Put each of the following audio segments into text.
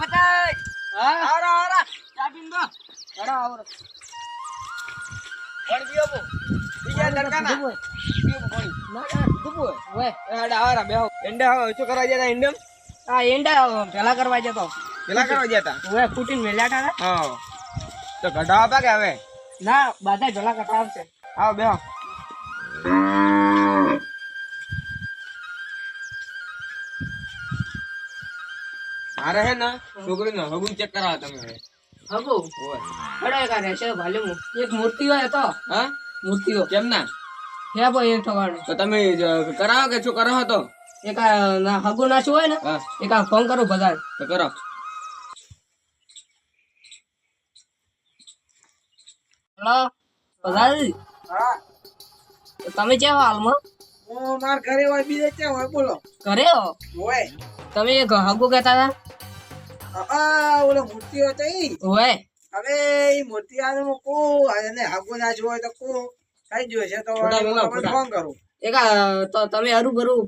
ફટાઈ હા? આવરા આવરા ચા પીને દો. આવરો. કોણ ગયો બો બીજા લડકાના ગયો કોણ? ના ના ઓય. હેડા આવરા બેહો એંડા હવે શું કરવા ગયા એંડમ આ એંડા પેલા કરવા જતો પેલા કરવા ગયા તા? ઓય કુટીન મેલ્યા તા હા. તો ગઢા આપા કે હવે? ના બધા જલા કરતા આવશે. આવો બેહો મારે હે ને છોકરીનો ચેક કરાવો તમે હવે. હગુ? ઓય. હડે કા રહેશે ભાલ્યું એક મૂર્તિ હોય તો? હા? મૂર્તિઓ. કેમ ના? હે ભાઈ એ થવાનું. તો તમે કરાવો કે શું કરો તો? એક હગુ નાચું હોય ને? એક ફોન કરો બધા તો કરો. હલો? બધા હા તમે કેવો હાલમાં? હું માર ઘરે હોય બીજે ક્યાં હોય બોલો. ઘરે હો? હોય. તમે એક હગુ કહેતા આ ઓલો મૂર્તિ હતી હતા હવે એ મૂર્તિ આને હું કો? અને ના જોય તો કો? કઈ જોઈ છે તો. ફોન કરું. એક તો તમે હરું ભરું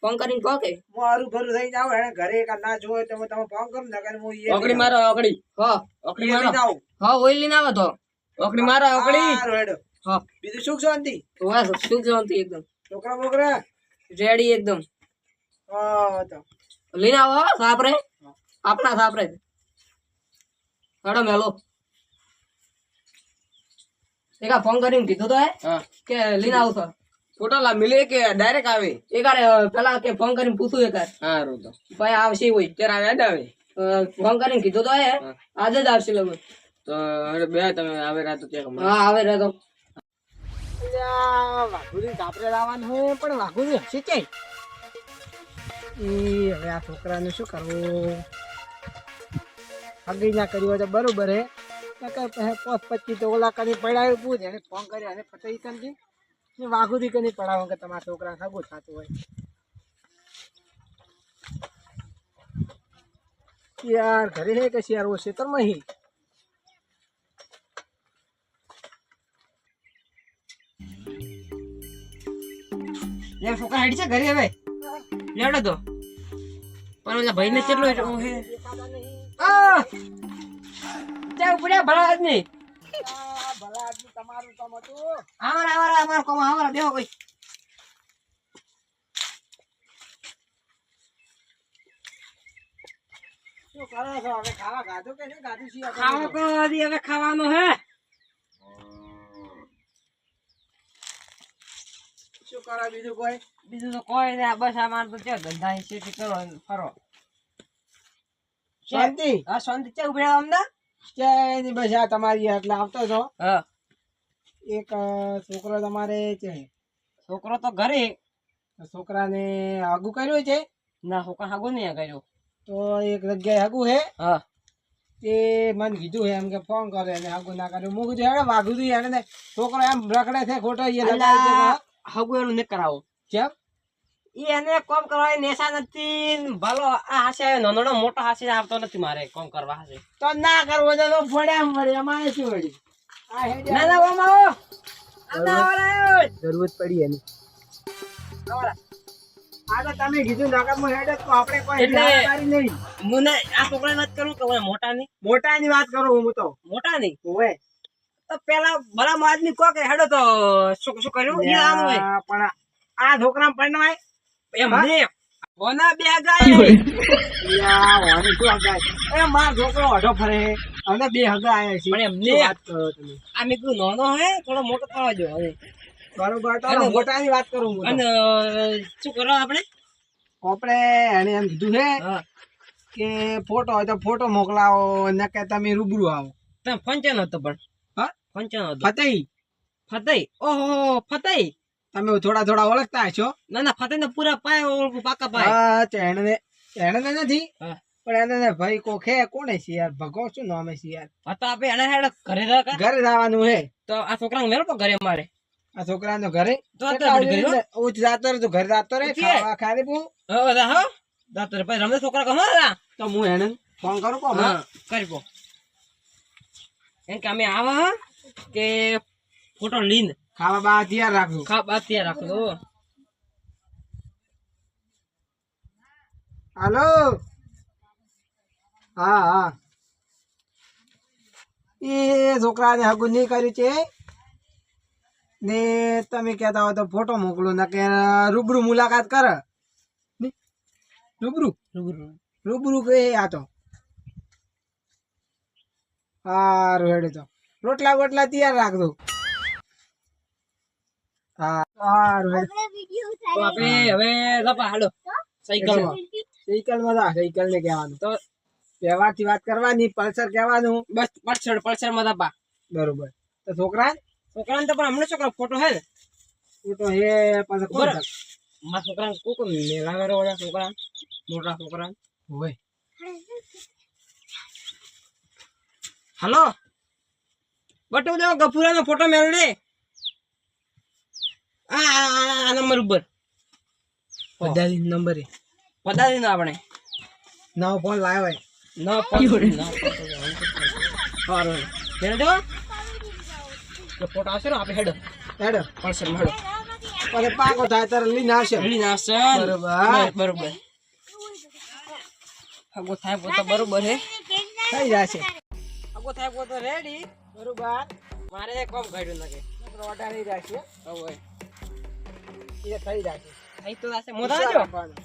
ફોન કરીને કહો કે. હું હારું ભરું થઈને આવું એને ઘરે એક ના જોય તો તમે ફોન કરું ને નકર હું ઓકડી મારો ઓકડી. હો. ઓકડી મારો. હા ઓઈલ લઈને આવો તો. ઓકડી મારો ઓકડી. હા. બીજું સુખ શાંતિ? વાહ સુખ શાંતિ એકદમ. છોકરા બોકરા? રેડી એકદમ. હા તો. લઈને આવો સાપરે આપણા સાપરે મેડમ હેલો એકા ફોન કરીને કીધું તો હે કે લઈને આવું છો. ફોટો મિલે કે ડાયરેક્ટ આવે? એકારે પેલા કે ફોન કરીને પૂછું એકાર. હા તો ભાઈ આવશે હોય. ત્યારે યાદ આવે ફોન કરીને કીધું તો હે આજે જ આવશે લગભગ. તો હવે બે તમે આવે રાતો ત્યાં. હા આવે રે તો વાઘુજી કાપરે લાવવાનું હોય પણ વાઘુજી હશે કે ઈ હવે આ છોકરાને શું કરવું? આગળ ના કર્યું હોય તો બરોબર હે. નકર પછી પોસ પચી તો ઓલા કરી પડાવી પૂછ, એને ફોન કર્યો, એને ફટાઈ સમજી ને વાઘુથી કરી પડાવો કે તમારા છોકરા સગું થતું હોય. યાર ઘરે હે કે યાર ઓ તો મહી છોકરા હેડી છે ઘરે હવે. લેવડો તો. પણ ઓલા ભાઈને કેટલો હે? ચા ઉપડ્યા ભલા આદમી ભલા તમારું કામ હતું આવરા આવરા અમાર કોમ આવરા બેહો કોઈ ખાવાનું હે. શું કરો બીજું કોઈ? બીજું તો કોઈ નહીં. બસ અમારે તો ધંધા કરો ફરો શાંતિ. હા શાંતિ. છે ઉભેલા અમને કે બસ આ તમારી એટલે આવતો છો. હા. એક છોકરો તમારે છે. છોકરો તો ઘરે. છોકરાને આગું કર્યું છે? ના છોકરા આગુ નહીં કર્યો. તો એક જગ્યાએ આગું હે? હા. તે મને કીધું હે એમ કે ફોન કરે ને આગું ના કર્યું. હું કીધું હેડે વાઘું તું હેડે ને છોકરો એમ રખડે છે ખોટો હાગુ એનું નહીં કરાવો. કેમ એને કોમ કરવા નેશા નથી. ને ભલો આ હાસે નાનો મોટો હાસે આવતો નથી મારે કોમ કરવા હાસે તો ના કરવો તો ફોડ્યા મળે અમારે શું વળી ના ના ઓમ આવો. જરૂરત પડી એની. આ તમે કીધું નગરમાં હેડે તો આપણે કોઈ એટલે- જાણકારી નહીં. મુને આ છોકરાની વાત કરું કે ઓલા મોટા ની મોટાની વાત કરું હું તો. મોટાની? તો પેલા ભલા કે હેડો તો શું શું કર્યું? પણ આ છોકરા પરણવાય એમ ને ઓના બે ગાય યા, ઓની શું હગાઈ? એ માર છોકરો અઢો ફરે અને બે હગા આયા છે. પણ એમને- વાત કરો તમે? આ મેં કીધું નાનો હે થોડો મોટો થવા જો હવે. બરોબર તો મોટાની વાત કરું હું અને શું કરો આપણે? આપણે એને એમ કીધું હા. કે ફોટો હોય તો ફોટો મોકલાવો ને કે તમે રૂબરૂ આવો. તમે ફંચન હતો પણ. હા? ફંચન હતો. ફતેહી. ફતેહ? ઓહો ફતેહ? તમે થોડા થોડા ઓળખતા હશો? ના ના ફતે ને પૂરા પાય ઓળખું પાકા પાય. હા તો એને એને નથી? પણ એને ભાઈ કોખે કોને છે યાર? ભગવાન શું નામે છે યાર? ફતા આપે એને હેડ ઘરે રાખા ઘરે જવાનું હે. તો આ છોકરાને મેળો તો ઘરે મારે આ છોકરાનો ઘરે? તો હો? જાતો રે તો ઘરે જાતો રે. ખાવા ખાલી બુ હો હો. દાતો રે ભાઈ રમે છોકરા કમા તો હું એને ફોન કરું કો હા કરી પો. એમ કે અમે આવા કે ફોટો લીન. ખાવા બા તૈયાર રાખજો. ખાવા બાદ તૈયાર રાખજો હાલો? હા હા. એ છોકરાને હગું નહીં કર્યું છે. ને તમે કહેતા હો તો ફોટો મોકલો ને કે રૂબરૂ મુલાકાત કર. રૂબરૂ? રૂબરૂ. રૂબરૂ કે આ તો. સારું હેડે તો. રોટલા બોટલા તૈયાર રાખજો. હા આપણે હવે લપા હાલો. સાયકલમાં. સાયકલમાં જા સાયકલ ને કહેવાનું. તો વ્યવહારથી વાત કરવાની પલ્સર કહેવાનું. બસ પલ્સર પલ્સરમાં બરોબર. તો છોકરા છોકરાને તો પણ હમણાં છોકરા ફોટો હે ને? હે પાછો બરાબર. મારા છોકરાને કોક મેળા વેરો છોકરા મોટા છોકરા હોય. હલો. બટુ દેવો ગફુરાનો ફોટો મેળ દે આ નંબર ઉપર. પદારી નંબર પદારી નો આપણે. નવો ફોન લાવ્યો નવો ફોન સારો હેડો જો. આવશે ને આપણે હેડો. હેડો. પડશે હેડો. અરે પાકો થાય તારે લઈને આવશે. લઈને આવશે બરોબર. બરોબર આગો થાય પોતા બરોબર હે. થઈ જશે. આગો થાય પોતા રેડી બરોબર. મારે એક કામ કાઢ્યું નાખે. એ થઈ જશે અહીં તો થશે મોટા જો. રાખવાનું.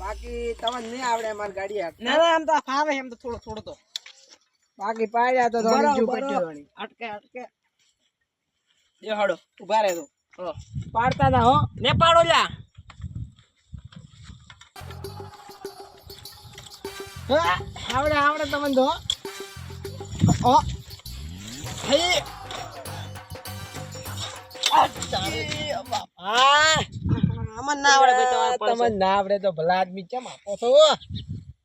બાકી તમને નહીં આવડે અમારી ગાડી હાથ. ના ના આમ તો ફાવે એમ તો થોડો થોડો તો. બાકી પાડ્યા તો થોડી બરાબર, જુ બરાબર. પટ્ટી વાળી. અટકે અટકે. જો હાડો ઊભા રહેજો. હો. પાડતા ના હો. ને પાડો લ્યા. હા, આવડે આવડે તમને તો ઓ હે. હા? આમાં ના આવડે તમારે તમને તમને ના આવડે તો ભલા આદમી કેમ આપો છો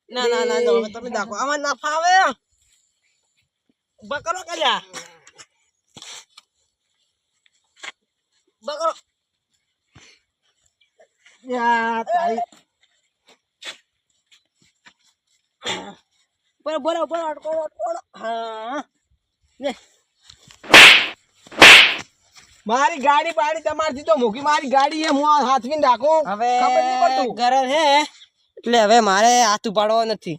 ના ના ના હવે તમે દાખો. આમાં ના ફાવે. ઊભા કરો કલ્યા ઊભા કરો યા તારી. બરાબર બરાબર અટકો અટકો. હા. મારી ગાડી બાડી તમારથી તો મૂકી મારી ગાડી એ હું હાથવીને રાખું. હવે ખબર નહીં પડતું. ઘરે હે એટલે હવે મારે હાથ ઉપાડવો નથી.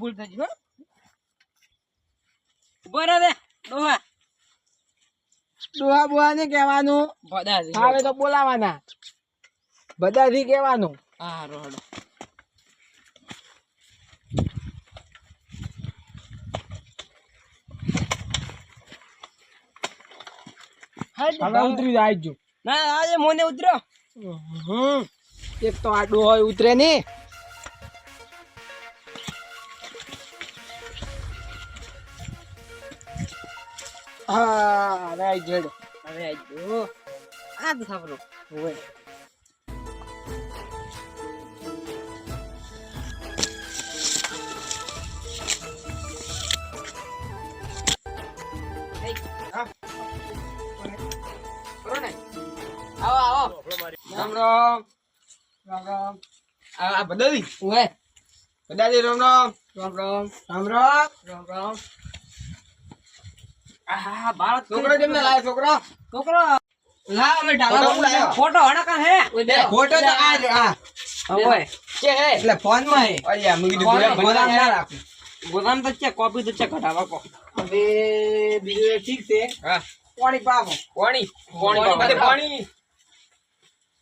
ભૂલ ગઈ, હો. ઊભો ડોહા. ડોહા બોહા ને કહેવાનું. બધા જ. તો બોલાવાના. બધાથી કહેવાનું. હા, હારું, હવે ઉતરી જાય જો ના આજે મોને ઉતર્યો હમ. એક તો આ હોય ઉતરે ને હા રાઈ જેડ હવે ગયો. આ તો સાંભળો. હોય રામ રામ રામ. રામ આ આ બદલી. ઉવે. બદાજી રામ રામ. રામ રામ. રામ રામ. રામ રામ. આહા, બાળક છોકરો કેમને લાયો છોકરો? છોકરો. લાવ અમે ફોટો ઢાબા લાયો. ફોટો હડકા હે ફોટો તો આ આ. હવે કે હે? એટલે ફોનમાં હે અલ્યા મૂકી દીધું ગોદામ ના ના રાખું ગોદામ તો છે કોપી તો છે કઢાવા કો હવે બીજું ઠીક છે. હા. પાણી પાવો. પાણી. પાણી પાણી.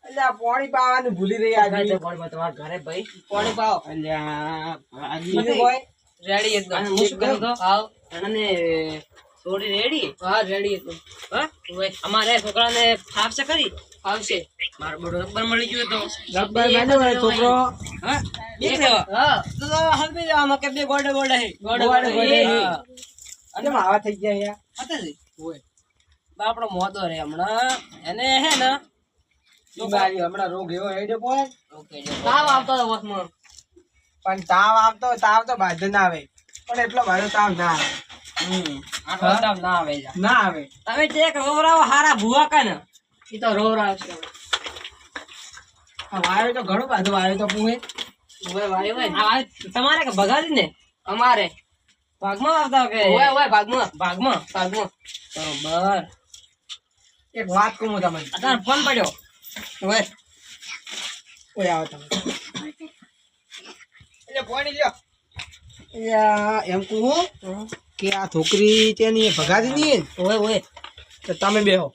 પાણી પાણી. પાણી એટલે આ પાણી પાવાનું ભૂલી રહી આદમી તમારા ઘરે ભાઈ. પાણી પાવો અલ્યા બીજું રેડી એકદમ. હું શું તો? આવ અને થોડી રેડી હા રેડી એકદમ. હા? અમારે છોકરાને ફાવશે ખરી? ફાવશે. મારો બડો રબર મળી ગયો તો. રબર બન્યો હોય છોકરો. હા? બે હા. તો તો હલવી કે બે ગોડે ગોડે હે. ગોડે ગોડે હે. હા. થઈ ગયા યાર હતા જી આપણો મોતો રે હમણાં. એને હે ને બીમારી હમણાં રોગ એવો હેડ્યો પોય તાવ આવતો હતો વચમાં. પણ તાવ આવતો તાવ તો બાજુ ના આવે. પણ એટલો બધો તાવ ના આવે. હમ આટલો તાવ ના આવે ના આવે. તમે ચેક રોવરાવો હારા ભૂવા કાને ઈ તો રોવરાવશે. વાયો તો ઘણું બધું વાયો તો પૂએ તમારે કે ભગાડી ને? અમારે. ભાગમાં આવતા કે? ઓય ઓય ભાગમાં. ભાગમાં ભાગમાં. બરોબર. એક વાત કહું તમને. અત્યારે ફોન પડ્યો. ઓય ઓય આવો તમે. લે પાણી લ્યો. એમ કહું કે આ છોકરી તેની ભગાડી ની. ઓય ઓય. તો તમે બેહો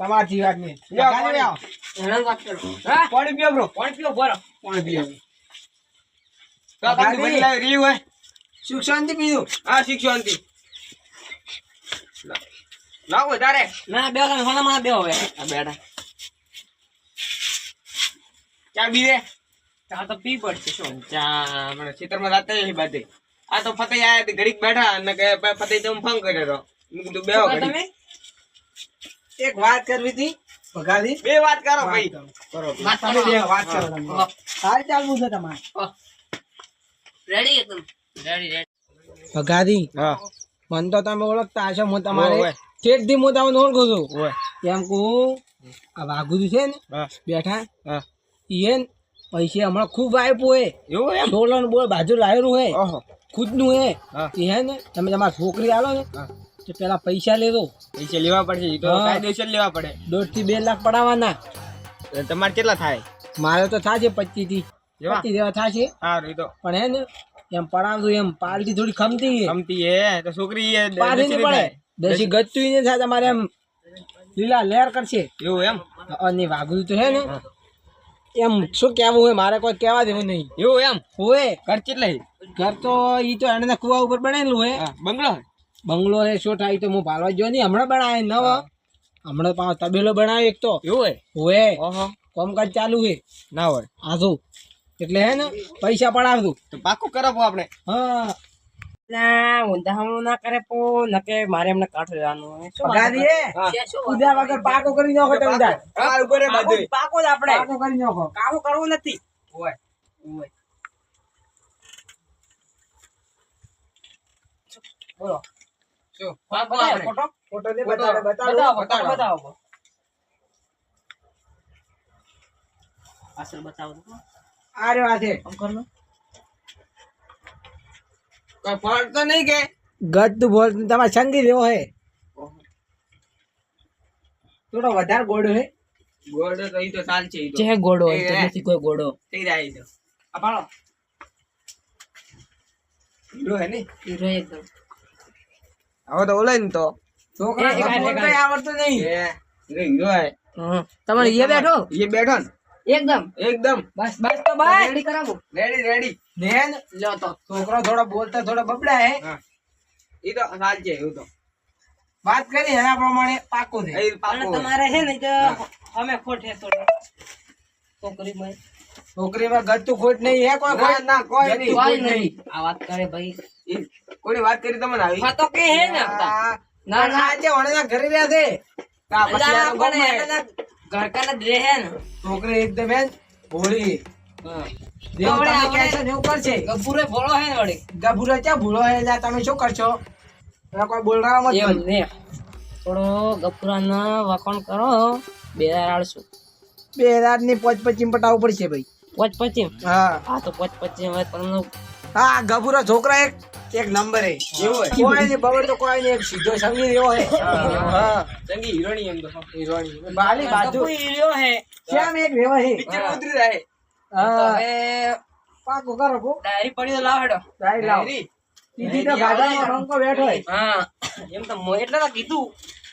તમારી વાત નહીં. લ્યો, આવો. એના વાત કરો. હા? પાણી પીઓ બ્રો. પાણી પીવો બરો પાણી પીઓ. કાકા ભગાડી. બદલાય રહ્યું હોય. સુખ શાંતિ લાવો. તારે ના બે કામ હોના માં બે હવે આ બેડા ચા બી દે ચા તો પી પડશે શું? ચા મને ખેતરમાં જાતા એ આ તો ફતે આયા ઘડીક બેઠા અને કે ફતે તો ફોન કર્યો તો. મેં કીધું બેહો તમે? એક વાત કરવી હતી ભગાલી બે વાત કરો ભાઈ. કરો. તમે બે વાત કરો તમે સારી ચાલવું છે તમારે. રેડી એકદમ? રેડી રેડી ભગાદી હા. મને તો તમે ઓળખતા હશો હું તમારે ઓવે. ઠેઠથી હું તમને ઓળખું છું. એમ કહું આ વાઘુજી છે ને બેઠા. ને પૈસે હમણાં ખૂબ આપ્યું હે. એવું સોલન બોલ બાજુ લાવેલું હે. ખુદનું હે. એ હે. ને તમે તમારા છોકરી આવો ને તો પેલા પૈસા લેજો. પૈસા લેવા પડશે તો કાયદેસર લેવા પડે. દોઢથી બે લાખ પડાવવાના તમારે કેટલા થાય? મારે તો થાશે પચીસથી પચીસ જેવા થાશે. સારું તો. પણ હે ને એમ પડાવજો એમ પાલટી થોડી ખમતી ખમતી હે તો છોકરી એ દ- નહીં પડે. દસી ગતું નહીં થાય તમારે એમ લીલા લહેર કરશે. એવું એમ? અને વાઘું તો હે ને એમ શું કેવું હોય? મારે કોઈ કહેવા દેવું નહીં. એવું એમ? હોય. ઘર કેટલા ઘર તો ઈ તો એને કુવા ઉપર બનેલું હે બંગલો બંગલો હે શું થાય તો હું ભાલવા જો નહીં. હમણાં બનાવે નવો. હમણાં પાછો તબેલો બનાવે એક તો. એવું હોય? હોય. ઓહો. કામકાજ ચાલુ હે ના હોય. આજો એટલે હે ને પૈસા આવતું તો પાકું કરાવો આપણે. હા. ના ઊંધા હમણું ના કરે પો નકે મારે એમને કાઠો લેવાનું? ઉધા વગર પાકો કરી નાખો તમે તાર. આ ઉપર પાકો જ આપણે પાકો કરી નાખો કામ કરવું નથી ઓય. ઓય. બોલો શું? પાકો બતાવો આપણે. ફોટો? ફોટો દે બતાડો બતાવો બતાવો બતાવો પાછળ બતાવો આ રહ્યો આ છે આમ કર લો. કોઈ ફળ તો નહીં કે ગત તું બોલ તમારે સંગી રહ્યો હે થોડો વધારે ગોળો હે ગોળ તો ઈ તો ચાલ છે ઈ તો જે ગોળો હોય તો એ, એ. નથી કોઈ ગોળો થઈ જાય ઈ તો આ પાડો હીરો હે ને હીરો એકદમ હવે તો ઓલાય ને તો છોકરા એ, એક બોલતા હાથ, આવડતું નહીં એ હીરો હીરો હે તમારે એ બેઠો એ બેઠો ને એકદમ. એકદમ. બસ બસ તો બસ. રેડી કરાવો. રેડી રેડી બેન લો તો. છોકરો થોડો બોલતા થોડો બબડા હે. ઈ તો ચાલ છે એવું તો. વાત કરી એના પ્રમાણે પાકું છે. એ પાકું તમારે હે ને તો અમે ખોટે થોડો. છોકરી માં ગતું ખોટ નહીં હે કોઈ ખોટ? ના કોઈ નહીં. કોઈ નહીં. આ વાત કરે ભાઈ. ઈ કોની વાત કરી તમને આવી? તો કે હે ને. ના ના આજે વણના ઘરે રહ્યા છે. કા પછી રહે ને. છોકરી એકદમ ભોળી. ભોળો એમ કરો. બે હજારની પોચ પચીમ પટાવવું પડશે ભાઈ. પોચ પચીમ હા. હા તો પોચ પચીમ તમને હા ગભુરા છોકરા એક એક નંબર હે એવું કોઈ ની બબર તો કોઈ ની એક સીધો સંગી રહ્યો હે. હા ચંગી હીરોની એમ તો. હિરોણી બાલી બાજુ. હીરો હે. કેમ એક રેવા હે? પિક્ચર ઉતરી રહે. હા. હવે પાકો કરો કો ડાયરી પડી તો લાવ હેડો. ડાયરી લાવ. સીધી તો ગાડામાં રંકો બેઠો હે હા. એમ તો મો- એટલે તો કીધું.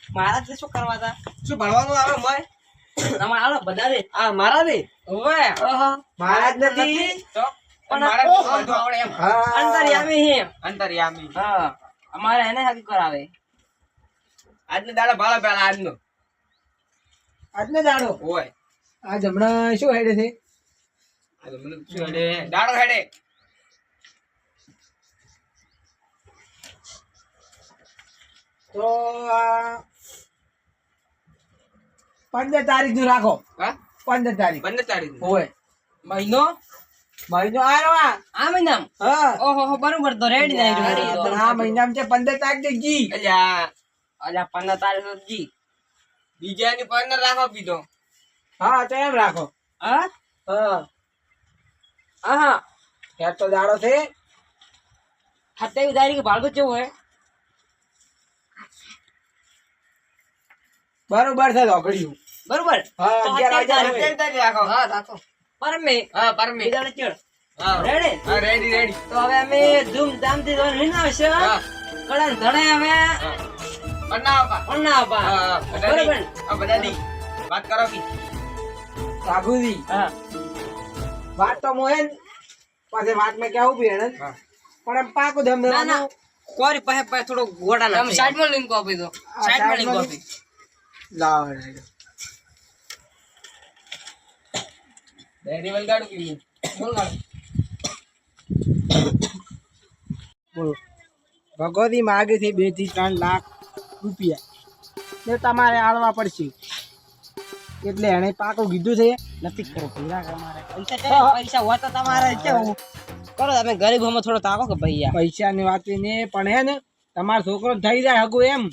મારા તે શું કરવા તા? શું ભણવાનું આવે મય? તમારા બધા રે. આ મારા રે? ઓય ઓહો. મહારાજ નથી. તો પણ મારા ઓહો. બધું આવડે એમ. હા. અંતરિયામી હે અંતર્યામી. હા. અમારે એને હાકી કરાવે. આજનો દાડો ભાળો પેલા આજનો. આજનો દાડો? હોય. આજ હમણાં શું હેડે છે? આ તો મને શું હેડે? દાડો હેડે. તો પંદર તારીખનું રાખો. હા? પંદર તારીખ. પંદર તારીખ હોય. મહિનો? મહિનો આ? હા. ઓહો બરોબર તો રેડી આ મહિનામાં છે પંદર તારીખ છે જી. અલ્યા અલ્યા પંદર તારીખ જી. બીજાની પંદર રાખો પીધો. હા તો એમ રાખો. હા? હા. હા તો દાડો છે. સત્યાવીસ તારીખે ભાડું કેવું હોય બરોબર છે ધોકડ્યું બરોબર? હા અગિયાર વાગ્યા રાખો. હા રાખો. પરમે. હા પરમે. બીજાને ચડ. રેડી હા રેડી રેડી તો હવે અમે ધૂમધામથી ધામ લઈને આવશે હા? કળન ધડે હવે. હા. પન્ના આપા પણ ના આપા હા હા બરોબર બધાની. વાત કરો કી સાગુજી હા. વાત તો મોહન પાછે વાત મેં કેવું બી હેને પણ એમ પાકું ધમ ના ના. કોરી પાસે પાસે થોડો ગોડા ના સાઈડમાં લિંક આપી દો. સાઈડમાં લિંક આપી. લાવ ડેરી વલગાડું કી વલગાડું બોલો. ભગવતી માગે છે બેથી ત્રણ લાખ રૂપિયા. એ તમારે આળવા પડશે. એટલે એને પાકું કીધું છે નથી કરો પૂરા તમારે પૈસા પૈસા હોય તો તમારે કેવું કરો તમે ગરીબ હોમાં થોડો તાકો કે ભાઈ પૈસા ની વાત ને પણ હે ને તમારો છોકરો થઈ જાય હગું એમ.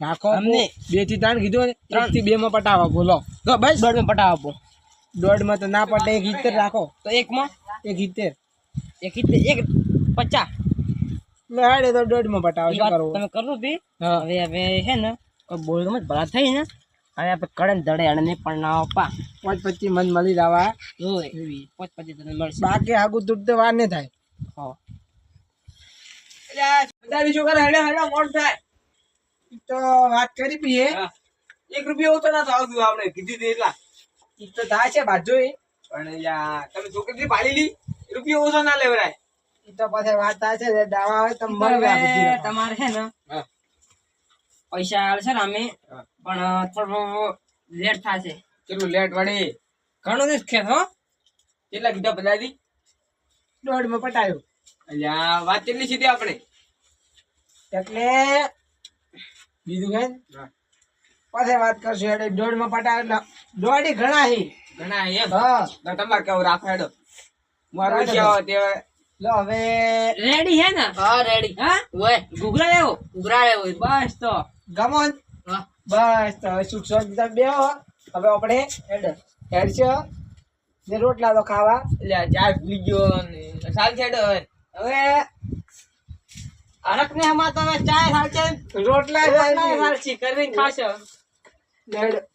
નાખો અમને. બેથી ત્રણ કીધું ત્રણથી બે માં પટાવો બોલો. બસ. દોઢમાં પટાવ આપો દોઢમાં તો ના પટે એક ઇત્તેર રાખો. તો એકમાં? એક ઇત્તેર એક ઇત્તેર એક પચાસ. લે હાડે તો દોઢમાં પટાવો શું કરવું? તમે કરવું બી હવે હવે હે ને કોઈ બોલમાં જ ભલા થઈ ને. હવે આપણે કડન દડે અને પણ ના આપા પાંચ પચીસ મન મળી જવા. પાંચ પચીસ તને મળશે. બાકી આગું તૂટતે વાર ને થાય. હા. બધા છોકરા હેડે હેડે મોડ થાય. તો વાત કરી પીએ. એક રૂપિયા ઓછો ના થાવ આપણે કીધી એટલા. ઈ તો થાય છે બાજુ પણ યાર તમે છોકરી પાડી લી રૂપિયો ઓછો ના લેવરાય. ઈ તો પછી વાત થાય છે દાવા આવે તો મળી હવે જાય. તમારે છે ને પૈસા આવે છે ને અમે પણ થોડો લેટ થશે. કેટલું લેટ વાળી? ઘણું દિવસ ખેત હો. કેટલા કીધા બધાથી દોઢમાં પટાયો. અલ્યા વાત કેટલી સીધી આપણે? એટલે બીજું કઈ? પછી વાત કરશું. એટલે દોઢમાં પટાયો એટલે દોઢી ઘણા હી ઘણા એમ? હા. તો તમારે કેવું રાખો હેડો? મારું જાવ હવે તે લો હવે રેડી હે ને? હા રેડી હા? ઓય. ગુગરા લેવો. ગુગરા લેવો બસ તો. ગમો બસ તો સુખ તમે બેહો હવે આપણે હેડ. છે ને રોટલા તો ખાવા. એટલે ચાર ભૂલી ગયો ને સાલ છે હેડો હવે. અરક ને હમા તમે ચાય ખાશે રોટલા રોટલા ખાઈ ખાશે. કરીને ખાશો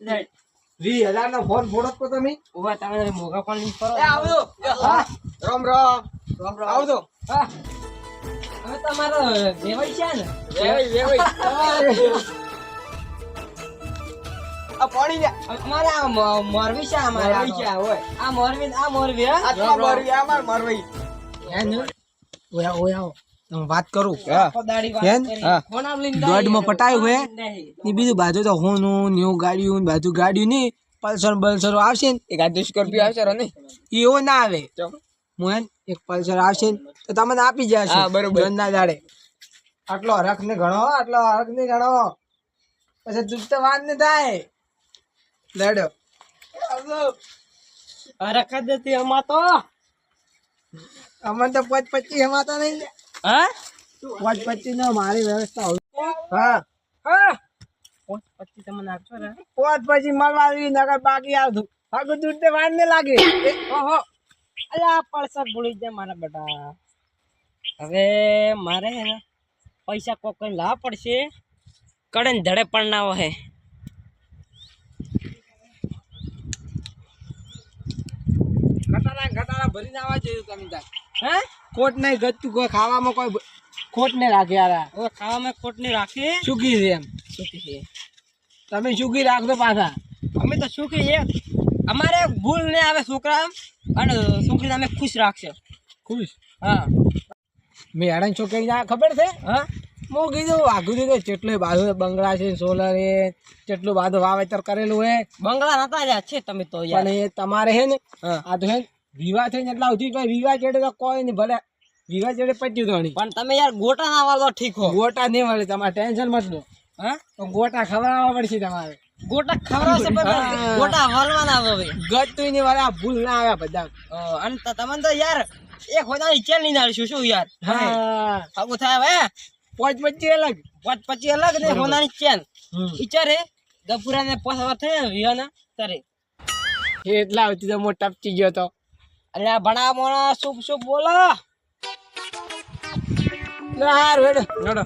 હેડ હજાર નો ફોન ફોડો તો તમે. ઓવા તમે મોગા પણ કરો. આવજો. હા. રામ રામ. રામ રામ. આવજો. હા. હવે તમારો દેવાઈ છે ને? વેવાઈ વેવાઈ. આ પાણી લે. અમારે આ મ- મોરબી છે અમારે આ મારવી તો. છે હોય? આ મોરબી આ મોરબી હા? આ તો મારવી આ માર મારવી હે ને? ઓયા ઓયા આવો. વાત કરું? આખો દાડી વાત બેન? કરી. હા. ફોન આમ લઈને દોઢમાં પટાયું હે? ને બીજું બાજુ તો હોનું ન્યુ ગાડીયું ને બાજુ ગાડીયું નહીં પલ્સર બલ્સર આવશે ને. એક આદુ સ્કોર્પિયો આવશે રો ને એવો ના આવે. હું એક પલ્સર આવશે તો તમને આપી જશે. હા, બરોબર. ના દાડે. આટલો હરખ ને ગણો આટલો હરખ ને ગણો પછી તું તો વાત ને થાય. લડો હરખ જ નથી અમાતો અમને તો પચ પચીસ એમાં નહીં. હા પાંચ પચીસ નો મારી વ્યવસ્થા હોય. હા. હા. પોચ પચી તમે નાખશો ને? પાંચ પછી મળવા આવી નગર બાકી આવતું આગળ દૂધ તો વાર ને લાગે. ઓહો. અલા પડસર ભૂલી જાય મારા બેટા. હવે મારે હે ને પૈસા કોક કઈ લાવવા પડશે. કડે ને ધડે પણ ના હે ઘટાડા ઘટાડા ભરીને આવવા જોઈએ તમે તાર. હા? ખોટ નહીં ગતું કોઈ ખાવામાં કોઈ ખોટ નહીં રાખે યાર. હવે ખાવામાં ખોટ નહીં રાખી? સુખી છે એમ. સુખી છે. તમે સુખી રાખજો પાછા. અમે તો સુખી છે અમારે ભૂલ નહીં આવે છોકરા અને છોકરી અમે ખુશ રાખશે. ખુશ? હા. મેં હેરાન છોકરી ના ખબર છે? હા? હું કીધું વાઘું દીધું કેટલું બાજુ બંગલા છે સોલર એ કેટલું બાજુ વાવેતર કરેલું હે બંગલા નતા રહ્યા છે તમે તો યાર. એ તમારે હે ને આ તો હે વિવાહ થઈને એટલા સુધી ભાઈ વિવાહ ચડે તો કોઈ નહીં ભલે વિવાહ ચડે પચ્યું તો નહીં. પણ તમે યાર ગોટા ના વાળો ઠીક હો. ગોટા નહીં મળે તમારે ટેન્શન મત લો. હા? તો ગોટા ખવડાવવા પડશે તમારે. ગોટા ખવડાવશે પણ ગોટા વળવાના હવે. ગતું નહીં વળે ભૂલ ના આવ્યા બધા. અને તમને તો યાર એક ખોદાની ચેન લઈને આવીશું શું યાર? હા. આવું થાય હવે પાંચ અલગ. પાંચ પચી અલગ ને ખોદાની ચેન. વિચારે ગપુરા ને પોસવા થયા વિવાના તારે એટલા સુધી તો મોટા ટપચી ગયો તો. અરે ભણા મોણા શુભ શુભ બોલો. હારું નડો